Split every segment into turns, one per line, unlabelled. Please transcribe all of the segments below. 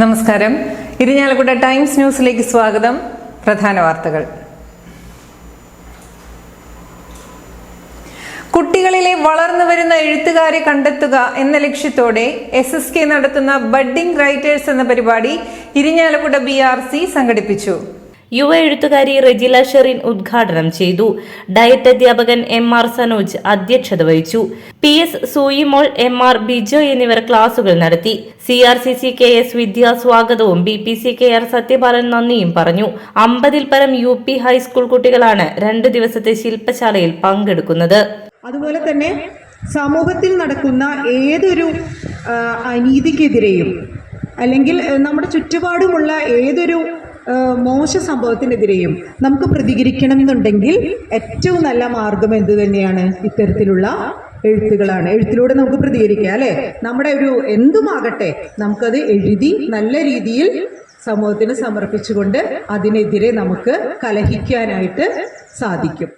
നമസ്കാരം. ഇരിഞ്ഞാലക്കുട ടൈംസ് ന്യൂസിലേക്ക് സ്വാഗതം. പ്രധാന വാർത്തകൾ. കുട്ടികളിലെ വളർന്നു വരുന്ന എഴുത്തുകാരെ കണ്ടെത്തുക എന്ന ലക്ഷ്യത്തോടെ എസ് എസ് കെ നടത്തുന്ന ബഡ്ഡിംഗ് റൈറ്റേഴ്സ് എന്ന പരിപാടി ഇരിഞ്ഞാലക്കുട ബി ആർ സി സംഘടിപ്പിച്ചു.
യുവ എഴുത്തുകാരി റെജില ഷെറിൻ ഉദ്ഘാടനം ചെയ്തു. ഡയറ്റ് അധ്യാപകൻ എം ആർ സനോജ് അധ്യക്ഷത വഹിച്ചു. P S Suimol M R Bijo എന്നിവർ ക്ലാസുകൾ നടത്തി. C R C C K S Vidya സ്വാഗതവും B P C K R Sathyapalan നന്ദിയും പറഞ്ഞു. അമ്പതിൽ പരം യു പി ഹൈസ്കൂൾ കുട്ടികളാണ് രണ്ടു ദിവസത്തെ ശില്പശാലയിൽ പങ്കെടുക്കുന്നത്.
അതുപോലെ തന്നെ സമൂഹത്തിൽ നടക്കുന്ന ഏതൊരു അനീതിക്കെതിരെയും അല്ലെങ്കിൽ നമ്മുടെ ചുറ്റുപാടുമുള്ള ഏതൊരു മോശ സംഭവത്തിനെതിരെയും നമുക്ക് പ്രതികരിക്കണം എന്നുണ്ടെങ്കിൽ ഏറ്റവും നല്ല മാർഗം എന്ത് തന്നെയാണ്? ഇത്തരത്തിലുള്ള എഴുത്തുകളാണ്. എഴുത്തിലൂടെ നമുക്ക് പ്രതികരിക്കാം അല്ലേ? നമ്മുടെ ഒരു എന്തുമാകട്ടെ നമുക്കത് എഴുതി നല്ല രീതിയിൽ സമൂഹത്തിന് സമർപ്പിച്ചുകൊണ്ട് അതിനെതിരെ നമുക്ക് കലഹിക്കാനായിട്ട് സാധിക്കും.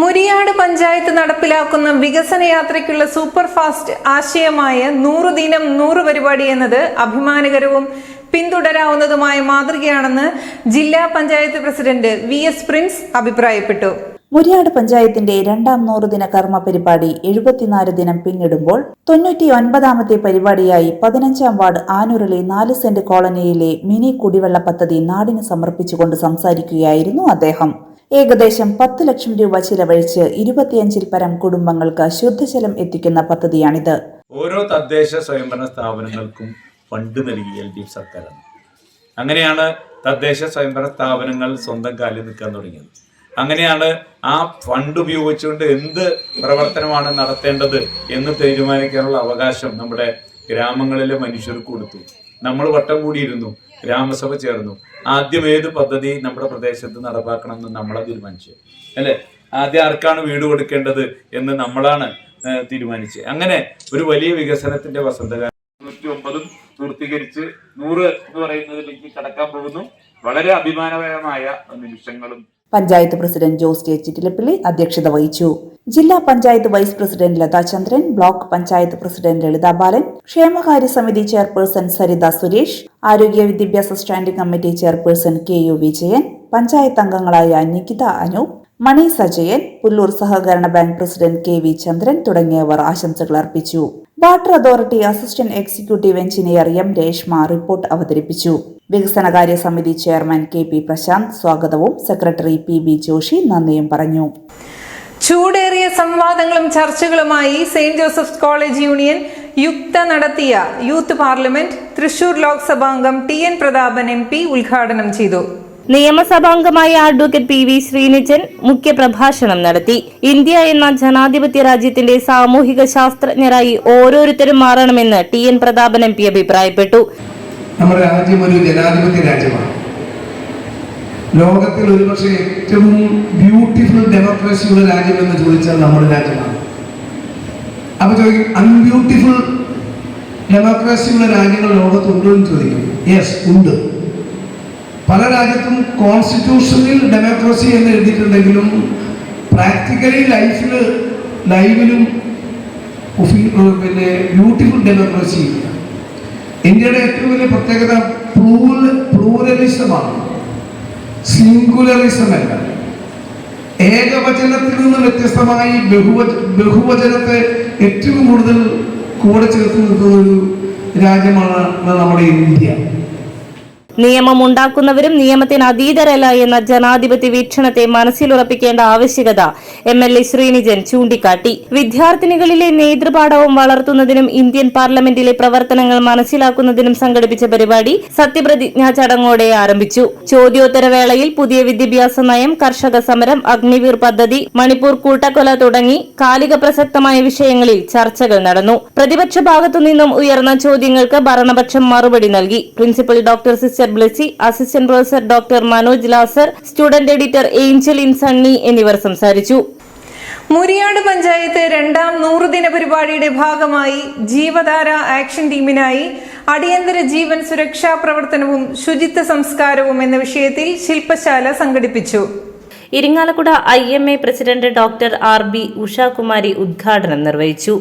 മുരിയാട് പഞ്ചായത്ത് നടപ്പിലാക്കുന്ന വികസന യാത്രയ്ക്കുള്ള സൂപ്പർ ഫാസ്റ്റ് ആശയമായ നൂറ് ദിനം നൂറ് പരിപാടി എന്നത് അഭിമാനകരവും പിന്തുടരാവുന്നതുമായ മാതൃകയാണെന്ന് ജില്ലാ panchayat president V S Prince അഭിപ്രായപ്പെട്ടു.
മുരിയാട് പഞ്ചായത്തിന്റെ രണ്ടാം നൂറുദിന കർമ്മ പരിപാടി എഴുപത്തിനാല് ദിനം പിന്നിടുമ്പോൾ തൊണ്ണൂറ്റി ഒൻപതാമത്തെ പരിപാടിയായി പതിനഞ്ചാം വാർഡ് ആനൂരിലെ നാല് സെന്റ് കോളനിയിലെ മിനി കുടിവെള്ള പദ്ധതി നാടിന് സമർപ്പിച്ചുകൊണ്ട് സംസാരിക്കുകയായിരുന്നു അദ്ദേഹം. ഏകദേശം പത്ത് ലക്ഷം രൂപ ചിലവഴിച്ച് ഇരുപത്തിയഞ്ചിൽ പരം കുടുംബങ്ങൾക്ക് ശുദ്ധജലം എത്തിക്കുന്ന പദ്ധതിയാണിത്.
ഓരോ തദ്ദേശ സ്വയംഭരണ സ്ഥാപനങ്ങൾക്കും ഫണ്ട് നൽകി എൽ ഡി എഫ് സർക്കാരാണ് അങ്ങനെയാണ് തദ്ദേശ സ്വയംഭരണ സ്ഥാപനങ്ങൾ സ്വന്തം കാലിൽ നിൽക്കാൻ തുടങ്ങിയത്. അങ്ങനെയാണ് ആ ഫണ്ട് ഉപയോഗിച്ചുകൊണ്ട് എന്ത് പ്രവർത്തനമാണ് നടത്തേണ്ടത് എന്ന് തീരുമാനിക്കാനുള്ള അവകാശം നമ്മുടെ ഗ്രാമങ്ങളിലെ മനുഷ്യർക്ക് കൊടുത്തു. നമ്മൾ വട്ടം കൂടിയിരുന്നു ഗ്രാമസഭ ചേർന്നു. ആദ്യം ഏത് പദ്ധതി നമ്മുടെ പ്രദേശത്ത് നടപ്പാക്കണം എന്ന് നമ്മളെ തീരുമാനിച്ചു അല്ലെ? ആദ്യം ആർക്കാണ് വീട് കൊടുക്കേണ്ടത് എന്ന് നമ്മളാണ് തീരുമാനിച്ചത്. അങ്ങനെ ഒരു വലിയ വികസനത്തിന്റെ വസന്തകാലം പൂർത്തീകരിച്ച് നൂറ് എന്ന് പറയുന്നതിലേക്ക് കടക്കാൻ പോകുന്നു. വളരെ അഭിമാനകരമായ നിമിഷങ്ങളും
പഞ്ചായത്ത് പ്രസിഡന്റ് ജോസ് ജെ ചിറ്റിലപ്പിള്ളി അധ്യക്ഷത വഹിച്ചു. ജില്ലാ panchayat vice president Latha Chandran block panchayat president Lalitha Balan ക്ഷേമകാര്യ സമിതി ചെയർപേഴ്സൺ സരിത സുരേഷ് ആരോഗ്യ വിദ്യാഭ്യാസ standing committee chairperson K U Vijayan panchayat അംഗങ്ങളായ നികിത അനൂപ് മണി സജയൻ പുല്ലൂർ സഹകരണ bank president K V Chandran തുടങ്ങിയവർ ആശംസകൾ അർപ്പിച്ചു. Water authority assistant executive engineer M Reshma report അവതരിപ്പിച്ചു. വികസനകാര്യ സമിതി ചെയർമാൻ കെ പി പ്രശാന്ത് സ്വാഗതവും സെക്രട്ടറി പി ബി ജോഷി നന്ദിയും പറഞ്ഞു.
ചൂടേറിയ സംവാദങ്ങളും ചർച്ചകളുമായി Saint Joseph's college union Yukta നടത്തിയ youth parliament Thrissur ലോക്സഭാംഗം T N Prathapan M P ഉദ്ഘാടനം ചെയ്തു.
നിയമസഭാംഗമായ അഡ്വക്കേറ്റ് പി വി ശ്രീനിജൻ മുഖ്യപ്രഭാഷണം നടത്തി. ഇന്ത്യ എന്ന ജനാധിപത്യ രാജ്യത്തിന്റെ സാമൂഹിക ശാസ്ത്രജ്ഞരായി ഓരോരുത്തരും മാറണമെന്ന് T N Prathapan M P അഭിപ്രായപ്പെട്ടു.
നമ്മുടെ രാജ്യം ഒരു ജനാധിപത്യ രാജ്യമാണ്. ലോകത്തിൽ ഒരുപക്ഷെ ഏറ്റവും ബ്യൂട്ടിഫുൾ ഡെമോക്രസിയുള്ള രാജ്യം എന്ന് ചോദിച്ചാൽ നമ്മുടെ രാജ്യമാണ്. അപ്പൊ ചോദിക്കും അൺബ്യൂട്ടിഫുൾ ഡെമോക്രസിയുള്ള രാജ്യങ്ങൾ ലോകത്തുണ്ടോ എന്ന് ചോദിക്കും. യെസ് ഉണ്ട്. പല രാജ്യത്തും കോൺസ്റ്റിറ്റ്യൂഷനിൽ ഡെമോക്രസി എന്ന് എഴുതിയിട്ടുണ്ടെങ്കിലും പ്രാക്ടിക്കലി ലൈഫിൽ ലൈവിലും പിന്നെ ബ്യൂട്ടിഫുൾ ഡെമോക്രസി ഇന്ത്യയുടെ ഏറ്റവും വലിയ പ്രത്യേകത പ്ലൂറൽ പ്ലൂറലിസമാണ് സിംഗുലറിസമല്ല ഏകവചനത്തിൽ നിന്ന് വ്യത്യസ്തമായി ബഹുവച ബഹുവചനത്തെ ഏറ്റവും കൂടുതൽ കൂടെ ചേർത്ത് നിർത്തുന്ന ഒരു രാജ്യമാണ് നമ്മുടെ ഇന്ത്യ.
നിയമം ഉണ്ടാക്കുന്നവരും നിയമത്തിന് അതീതരല്ല എന്ന ജനാധിപത്യ വീക്ഷണത്തെ മനസ്സിലുറപ്പിക്കേണ്ട ആവശ്യകത എം എൽ എ ശ്രീനിജൻ ചൂണ്ടിക്കാട്ടി. വിദ്യാർത്ഥിനികളിലെ നേതൃപാഠവും വളർത്തുന്നതിനും ഇന്ത്യൻ പാർലമെന്റിലെ പ്രവർത്തനങ്ങൾ മനസ്സിലാക്കുന്നതിനും സംഘടിപ്പിച്ച പരിപാടി സത്യപ്രതിജ്ഞാ ചടങ്ങോടെ ആരംഭിച്ചു. ചോദ്യോത്തരവേളയിൽ പുതിയ വിദ്യാഭ്യാസ നയം കർഷക സമരം അഗ്നിവീർ പദ്ധതി മണിപ്പൂർ കൂട്ടക്കൊല തുടങ്ങി കാലിക പ്രസക്തമായ വിഷയങ്ങളിൽ ചർച്ചകൾ നടന്നു. പ്രതിപക്ഷ ഭാഗത്തുനിന്നും ഉയർന്ന ചോദ്യങ്ങൾക്ക് ഭരണപക്ഷം മറുപടി നൽകി. Principal doctor sister Blessy assistant professor doctor Manoj Lazar student editor Angeline Sunny എന്നിവർ സംസാരിച്ചു.
മുരിയാട് പഞ്ചായത്ത് രണ്ടാം നൂറുദിന പരിപാടിയുടെ ഭാഗമായി ജീവധാര ആക്ഷൻ ടീമിനായി അടിയന്തര ജീവൻ സുരക്ഷാ പ്രവർത്തനവും ശുചിത്വ സംസ്കാരവും എന്ന വിഷയത്തിൽ ശില്പശാല സംഘടിപ്പിച്ചു.
Irinjalakuda I M A president doctor R B Ushakumari ഉദ്ഘാടനം നിർവഹിച്ചു.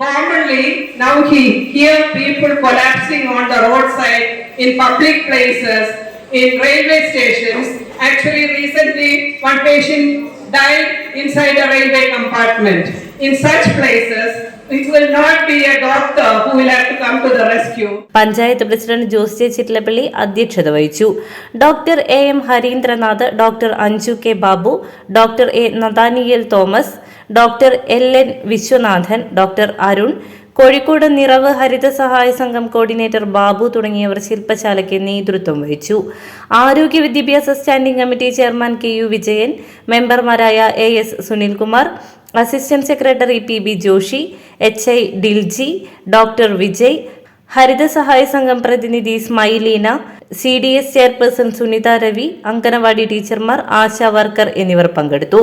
Commonly, now he hear people collapsing on the roadside in public places, in railway stations. Actually, recently, one patient died inside a railway compartment. In such places.
Panchayat president Jose J Chittilappally അധ്യക്ഷത വഹിച്ചു doctor A M Harindranath doctor Anju K Babu doctor A Nathaniel Thomas doctor L N Viswanathan doctor Arun Kozhikode നിറവ് ഹരിത സഹായ സംഘം coordinator Babu തുടങ്ങിയവർ ശില്പശാലയ്ക്ക് നേതൃത്വം വഹിച്ചു. ആരോഗ്യ വിദ്യാഭ്യാസ standing committee chairman K U Vijayan മെമ്പർമാരായ A S Sunilkumar assistant secretary P B Joshy H I Diljy doctor Vijay ഹരിത സഹായ സംഘം പ്രതിനിധി Smileena C D S chairperson Sunitha Ravi anganwadi ടീച്ചർമാർ ആശാ വർക്കർ എന്നിവർ പങ്കെടുത്തു.